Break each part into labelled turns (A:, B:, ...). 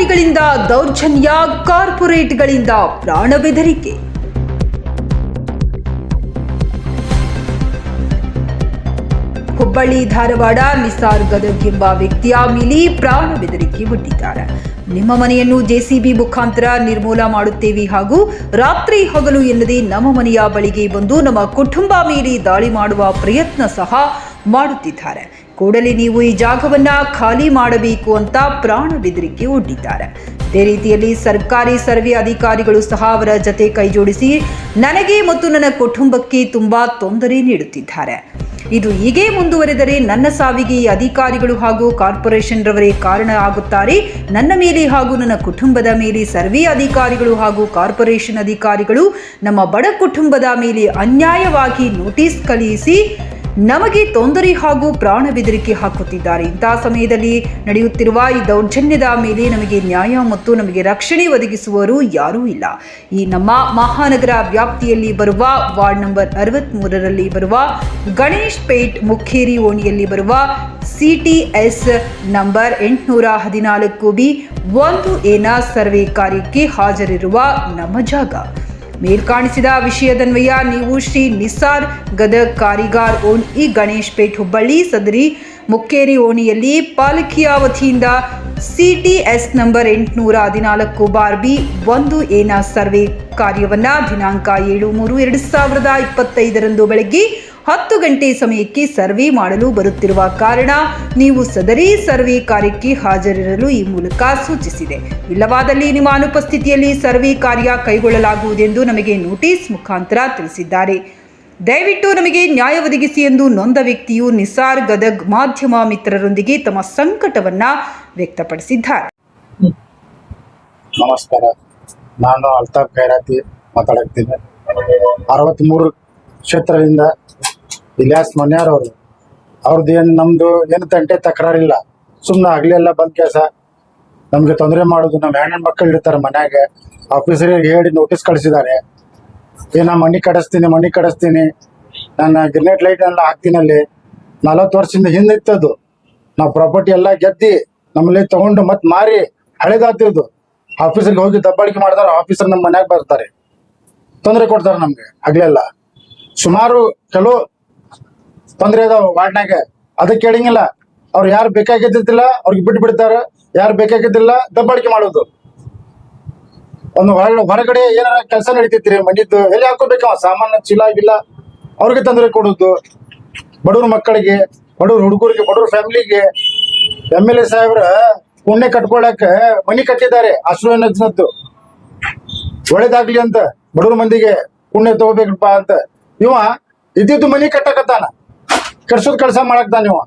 A: ಅಧಿಕಾರಿಗಳಿಂದ, ದೌರ್ಜನ್ಯ ಕಾರ್ಪೊರೇಟ್ಗಳಿಂದ ಪ್ರಾಣ ಬೆದರಿಕೆ. ಹುಬ್ಬಳ್ಳಿ, ಧಾರವಾಡ, ನಿಸಾರ್ ಗದಗ್ ಎಂಬ ವ್ಯಕ್ತಿಯ ಮೇಲೆ ಪ್ರಾಣ ಬೆದರಿಕೆ ಒಡ್ಡಿದ್ದಾರೆ ನಿಮ್ಮ ಮನೆಯನ್ನು ಜೆಸಿಬಿ ಮುಖಾಂತರ ನಿರ್ಮೂಲ ಮಾಡುತ್ತೇವೆ ಹಾಗೂ ರಾತ್ರಿ ಹಗಲು ಎನ್ನದೆ ನಮ್ಮ ಮನೆಯ ಬಳಿಗೆ ಬಂದು ನಮ್ಮ ಕುಟುಂಬ ಮೇಲೆ ದಾಳಿ ಮಾಡುವ ಪ್ರಯತ್ನ ಸಹ ಮಾಡುತ್ತಿದ್ದಾರೆ. ಕೂಡಲೇ ನೀವು ಈ ಜಾಗವನ್ನ ಖಾಲಿ ಮಾಡಬೇಕು ಅಂತ ಪ್ರಾಣ ಬೆದರಿಕೆ ಒಡ್ಡಿದ್ದಾರೆ. ಅದೇ ರೀತಿಯಲ್ಲಿ ಸರ್ಕಾರಿ ಸರ್ವೆ ಅಧಿಕಾರಿಗಳು ಸಹ ಅವರ ಜತೆ ಕೈಜೋಡಿಸಿ ನನಗೆ ಮತ್ತು ನನ್ನ ಕುಟುಂಬಕ್ಕೆ ತುಂಬಾ ತೊಂದರೆ ನೀಡುತ್ತಿದ್ದಾರೆ. ಇದು ಹೀಗೆ ಮುಂದುವರೆದರೆ ನನ್ನ ಸಾವಿಗೆ ಈ ಅಧಿಕಾರಿಗಳು ಹಾಗೂ ಕಾರ್ಪೊರೇಷನ್ ರವರೇ ಕಾರಣ ಆಗುತ್ತಾರೆ. ನನ್ನ ಮೇಲೆ ಹಾಗೂ ನನ್ನ ಕುಟುಂಬದ ಮೇಲೆ ಸರ್ವೆ ಅಧಿಕಾರಿಗಳು ಹಾಗೂ ಕಾರ್ಪೊರೇಷನ್ ಅಧಿಕಾರಿಗಳು ನಮ್ಮ ಬಡ ಕುಟುಂಬದ ಮೇಲೆ ಅನ್ಯಾಯವಾಗಿ ನೋಟಿಸ್ ಕಳುಹಿಸಿ ನಮಗೆ ತೊಂದರೆ ಹಾಗೂ ಪ್ರಾಣ ಬೆದರಿಕೆ ಹಾಕುತ್ತಿದ್ದಾರೆ. ಇಂತಹ ಸಮಯದಲ್ಲಿ ನಡೆಯುತ್ತಿರುವ ಈ ದೌರ್ಜನ್ಯದ ಮೇಲೆ ನಮಗೆ ನ್ಯಾಯ ಮತ್ತು ನಮಗೆ ರಕ್ಷಣೆ ಒದಗಿಸುವವರು ಯಾರೂ ಇಲ್ಲ. ಈ ನಮ್ಮ ಮಹಾನಗರ ವ್ಯಾಪ್ತಿಯಲ್ಲಿ ಬರುವ ವಾರ್ಡ್ ನಂಬರ್ ಅರವತ್ತ್ಮೂರರಲ್ಲಿ ಬರುವ ಗಣೇಶ್ ಪೇಟ್ ಮುಖೇರಿ ಓಣಿಯಲ್ಲಿ ಬರುವ ಸಿ ಟಿ ಎಸ್ ನಂಬರ್ ಎಂಟುನೂರ ಹದಿನಾಲ್ಕು ಬಿ ಒಂದು ಏನ ಸರ್ವೆ ಕಾರ್ಯಕ್ಕೆ ಹಾಜರಿರುವ ನಮ್ಮ ಜಾಗ. ಮೇಲ್ಕಾಣಿಸಿದ ವಿಷಯದನ್ವಯ ನೀವು ಶ್ರೀ ನಿಸಾರ್ ಗದಗ್ ಕಾರಿಗಾರ್ ಓನ್ ಈ ಗಣೇಶ್ ಪೇಟ್ ಹುಬ್ಬಳ್ಳಿ ಸದರಿ ಮುಕ್ಕೇರಿ ಓಣಿಯಲ್ಲಿ ಪಾಲಿಕೆಯ ವತಿಯಿಂದ ಸಿಟಿಎಸ್ ನಂಬರ್ ಎಂಟುನೂರ ಹದಿನಾಲ್ಕು ಬಾರ್ ಬಿ ಒಂದು ಏನ ಸರ್ವೆ ಕಾರ್ಯವನ್ನು ದಿನಾಂಕ ಏಳು ಮೂರು ಎರಡು ಸಾವಿರದ ಇಪ್ಪತ್ತೈದರಂದು ಬೆಳಗ್ಗೆ ಹತ್ತು ಗಂಟೆ ಸಮಯಕ್ಕೆ ಸರ್ವೆ ಮಾಡಲು ಬರುತ್ತಿರುವ ಕಾರಣ ನೀವು ಸದರಿ ಸರ್ವೆ ಕಾರ್ಯಕ್ಕೆ ಹಾಜರಿರಲು ಈ ಮೂಲಕ ಸೂಚಿಸಿದೆ. ಇಲ್ಲವಾದಲ್ಲಿ ನಿಮ್ಮ ಅನುಪಸ್ಥಿತಿಯಲ್ಲಿ ಸರ್ವೆ ಕಾರ್ಯ ಕೈಗೊಳ್ಳಲಾಗುವುದೆಂದು ನಮಗೆ ನೋಟಿಸ್ ಮುಖಾಂತರ ತಿಳಿಸಿದ್ದಾರೆ. ದಯವಿಟ್ಟು ನಮಗೆ ನ್ಯಾಯ ಒದಗಿಸಿ ಎಂದು ನೊಂದ ವ್ಯಕ್ತಿಯು ನಿಸಾರ್ ಗದಗ್ ಮಾಧ್ಯಮ ಮಿತ್ರರೊಂದಿಗೆ ತಮ್ಮ ಸಂಕಟವನ್ನ ವ್ಯಕ್ತಪಡಿಸಿದ್ದಾರೆ.
B: ನಮಸ್ಕಾರ. ನಾನು ಅಲ್ತಾಫ್ ಖೈರಾತಿ ಮಾತಾಡುತ್ತೇನೆ ಅರವತ್ತ್ಮೂರು ಕ್ಷೇತ್ರದಿಂದ ಇಲಿಯಾಸ್ ಮನ್ಯಾರ್ ಅವರು. ಅವ್ರದ್ದು ಏನು ನಮ್ಮದು ಏನು ತಂಟೆ ತಕರಾರಿಲ್ಲ. ಸುಮ್ಮನೆ ಎಲ್ಲ ಬಂದ್ ಕೆಲಸ. ನಮಗೆ ತೊಂದರೆ ಮಾಡೋದು ನಮ್ಮ ಹೆಣ್ಣು ಮಕ್ಕಳು ಇರ್ತಾರೆ ಮನ್ಯಾಗೆ. ಆಫೀಸರಿಗೆ ಹೇಳಿ ನೋಟಿಸ್ ಕಳಿಸಿದ್ದಾರೆ ಏನ ಮನೆ ಕಡಿಸ್ತೀನಿ ಮನೆ ಕಡಿಸ್ತೀನಿ. ನನ್ನ ಗ್ರಿನೇಟ್ ಲೈಟ್ ಎಲ್ಲ ಹಾಕ್ತೀನಿ ಅಲ್ಲಿ. ನಲವತ್ತು ವರ್ಷದಿಂದ ಹಿಂದೆ ಇತ್ತದು ನಾವು ಪ್ರಾಪರ್ಟಿ ಎಲ್ಲ ಗೆದ್ದಿ, ನಮ್ಮಲ್ಲಿ ತಗೊಂಡು ಮತ್ತೆ ಮಾರಿ ಹಳೇದಾತಿರೋದು ಆಫೀಸಿಗೆ ಹೋಗಿ ದಬ್ಬಾಳಿಕೆ ಮಾಡ್ತಾರೆ ಆಫೀಸರ್ ನಮ್ಮ ಮನ್ಯಾಗ ಬರ್ತಾರೆ. ತೊಂದರೆ ಕೊಡ್ತಾರೆ ನಮಗೆ ಆಗ್ಲೆಲ್ಲ ಸುಮಾರು ಕೆಲವು ತೊಂದರೆ ಅದಾವ ವಾರ್ಡ್ನಾಗ ಅದಕ್ಕೆ ಕೇಳಂಗಿಲ್ಲ. ಅವ್ರು ಯಾರು ಬೇಕಾಗಿದ್ದಿಲ್ಲ ಅವ್ರಿಗೆ ಬಿಟ್ಟು ಬಿಡ್ತಾರ. ಯಾರು ಬೇಕಾಗಿದ್ದಿಲ್ಲ, ದಬ್ಬಾಳಿಕೆ ಮಾಡೋದು. ಒಂದು ಹೊರ ಹೊರಗಡೆ ಏನಾರ ಕೆಲಸ ನಡೀತೈತ್ರಿ ಮನಿದ್ದು ಎಲ್ಲಿ ಹಾಕೋಬೇಕ ಸಾಮಾನ್ಯ ಚೀಲ ಆಗಿಲ್ಲ ಅವ್ರಿಗೆ ತೊಂದರೆ ಕೊಡೋದು. ಬಡವ್ರ ಮಕ್ಕಳಿಗೆ, ಬಡವ್ರ ಹುಡುಗರಿಗೆ, ಬಡವ್ರ ಫ್ಯಾಮಿಲಿಗೆ ಎಂ ಎಲ್ ಎ ಸಾಹೇಬ್ರ ಪುಣ್ಯ ಕಟ್ಕೊಳಕ ಮನಿ ಕಟ್ಟಿದ್ದಾರೆ ಅಶ್ವನದ್ದು ಒಳ್ಳೇದಾಗ್ಲಿ ಅಂತ, ಬಡವ್ರ ಮಂದಿಗೆ ಪುಣ್ಯ ತಗೋಬೇಕಪ್ಪ ಅಂತ. ಇವ ಇದ್ದಿದ್ದು ಮನಿ ಕಟ್ಟಕತ್ತಾನ. ಕೆಡ್ಸೋದ್ ಕೆಲಸ ಮಾಡಕ್ದ ನೀವು?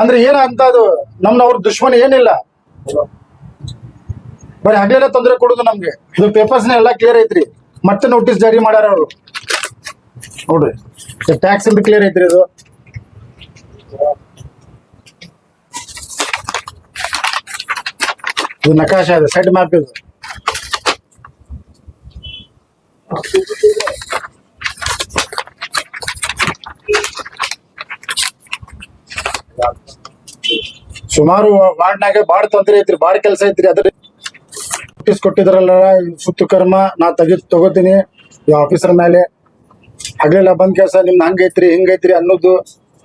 B: ಅಂದ್ರೆ ಏನ ಅಂತ ಅದು ನಮ್ನ ಅವ್ರ ದುಶ್ಮನ ಏನಿಲ್ಲ. ಬರೀ ಹಗಲೆಲ್ಲ ತೊಂದರೆ ಕೊಡುದು ನಮ್ಗೆ. ಇದು ಪೇಪರ್ಸ್ನ ಎಲ್ಲ ಕ್ಲಿಯರ್ ಐತ್ರಿ. ಮತ್ತೆ ನೋಟಿಸ್ ಜಾರಿ ಮಾಡ್ಯಾರ ಅವರು. ನೋಡ್ರಿ ಟ್ಯಾಕ್ಸ್ ಅಂತ ಕ್ಲಿಯರ್ ಐತ್ರಿ ಇದು. ಇದು ನಕಾಶ ಅದು, ಸೆಟ್ ಮ್ಯಾಪ್ ಇದು. ಸುಮಾರು ವಾರ್ಡ್ನಾಗ ಬಾಳ ತೊಂದರೆ ಐತ್ರಿ ಬಾಳ ಕೆಲಸ ಐತ್ರಿ. ಅದ್ರ ನೋಟಿಸ್ ಕೊಟ್ಟಿದ್ರಲ್ಲ, ಸುತ್ತು ಕರ್ಮ, ನಾ ತೆಗಿ ತಗೋತೀನಿ, ಈ ಆಫೀಸರ್ ಮೇಲೆ. ಹಗಲೆಲ್ಲ ಬಂದ್ ಕೆಲಸ, ನಿಮ್ದು ಹಂಗೈತ್ರಿ ಹಿಂಗೈತ್ರಿ ಅನ್ನೋದು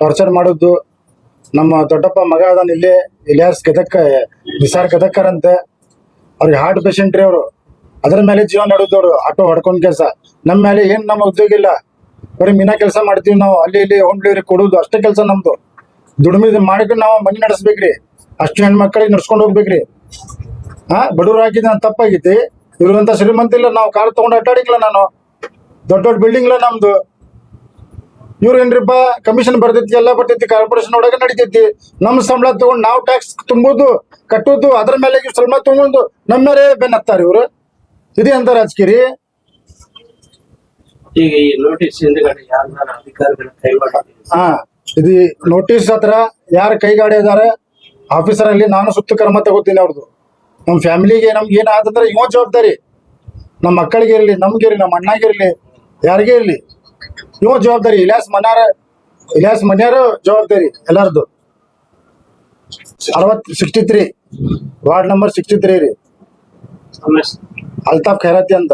B: ಟಾರ್ಚರ್ ಮಾಡೋದು. ನಮ್ಮ ದೊಡ್ಡಪ್ಪ ಮಗ ಅದಾನ ಇಲ್ಲೇ, ಇಲಿಯಾಸ್ ಗದಕ್ಕ, ನಿಸಾರ್ ಗದಕ್ಕರ್ ಅಂತ. ಅವ್ರಿಗೆ ಹಾರ್ಟ್ ಪೇಷಂಟ್ ರೀ ಅವರು. ಅದ್ರ ಮೇಲೆ ಜೀವನ ನಡೆದವ್ರು ಆಟೋ ಹೊಡ್ಕೊಂಡ್ ಕೆಲಸ. ನಮ್ಮ ಮೇಲೆ ಏನ್, ನಮ್ಮ ಉದ್ಯೋಗ ಇಲ್ಲ. ಬರೀ ಮೀನಾ ಕೆಲಸ ಮಾಡ್ತೀವಿ ನಾವು. ಅಲ್ಲಿ ಇಲ್ಲಿ ಹೋಮ್ ಡೆಲಿವರಿ ಕೊಡೋದು ಅಷ್ಟೇ ಕೆಲಸ ನಮ್ದು. ದುಡಿಮೆ ಮಾಡಿದ್ರೆ ನಾವು ಮನೆ ನಡೆಸ್ಬೇಕ್ರಿ. ಅಷ್ಟು ಹೆಣ್ಮಕ್ಳಿಗೆ ನಡ್ಸ್ಕೊಂಡು ಹೋಗ್ಬೇಕ್ರಿ. ಹಾ ಬಡವ್ರು ಹಾಕಿದ ನಾನು ತಪ್ಪಾಗೈತಿ. ಇವ್ರಂತ ಶ್ರೀಮಂತ ಇಲ್ಲ ನಾವು ಕಾರ್ ತಗೊಂಡು ಅಡ್ಡಾಡಿಕ್ಲ ನಾನು. ದೊಡ್ಡ ದೊಡ್ಡ ಬಿಲ್ಡಿಂಗ್ ಇಲ್ಲ ನಮ್ದು. ಇವ್ರ ಏನ್ರಿಪ್ಪ ಕಮಿಷನ್ ಬರ್ತೈತಿ ಎಲ್ಲ ಬರ್ತೈತಿ ಕಾರ್ಪೊರೇಷನ್ ಒಳಗೆ ನಡಿತೈತಿ. ನಮ್ಮ ಸಂಬಳ ತಗೊಂಡು ನಾವು ಟ್ಯಾಕ್ಸ್ ತುಂಬೋದು ಕಟ್ಟೋದು ಅದ್ರ ಮೇಲೆ ಸಂಬಳ ತಗೊಂಡು ನಮ್ಮ ಮೇಲೆ ಬೆನ್ ಹತ್ತಾರ ಇವ್ರು. ಇದೇ ಅಂತ ರಾಜಕೀಯ
C: ಈಗ ಈ ನೋಟಿಸ್ ಹಿಂದ್ಗಡೆ ಯಾರ ಅಧಿಕಾರಿಗಳ ಕೈವಾಡ
B: ಹಾ. ಇದು ನೋಟಿಸ್ ಹತ್ರ ಯಾರು ಕೈಗಾಡಿ ಇದಾರೆ ಆಫೀಸರ್ ಅಲ್ಲಿ ನಾನು ಸುತ್ತು ಕ್ರಮ ತಗೋತೀನಿ ಅವ್ರದ್ದು ನಮ್ಮ ಫ್ಯಾಮಿಲಿಗೆ ನಮ್ಗೆ ಏನ್ ಆತಂದ್ರೆ ಇವ ಜವಾಬ್ದಾರಿ. ನಮ್ಮ ಮಕ್ಕಳಿಗೆ ಇರಲಿ ನಮ್ಗೆ ಇರಲಿ ನಮ್ಮ ಅಣ್ಣಗೆ ಇರಲಿ ಯಾರಿಗೇ ಇರಲಿ. ಇವ ಜವಾಬ್ದಾರಿ ಇಲಾಸ್ ಮನ್ಯಾರ ಇಲಾಸ್ ಮನ್ಯಾರ ಜವಾಬ್ದಾರಿ ಎಲ್ಲಾರ್ದು. ಅರವತ್ sixty three ward number sixty three ರೀ ಅಲ್ತಾಫ್ ಖೈರಾತಿ ಅಂತ.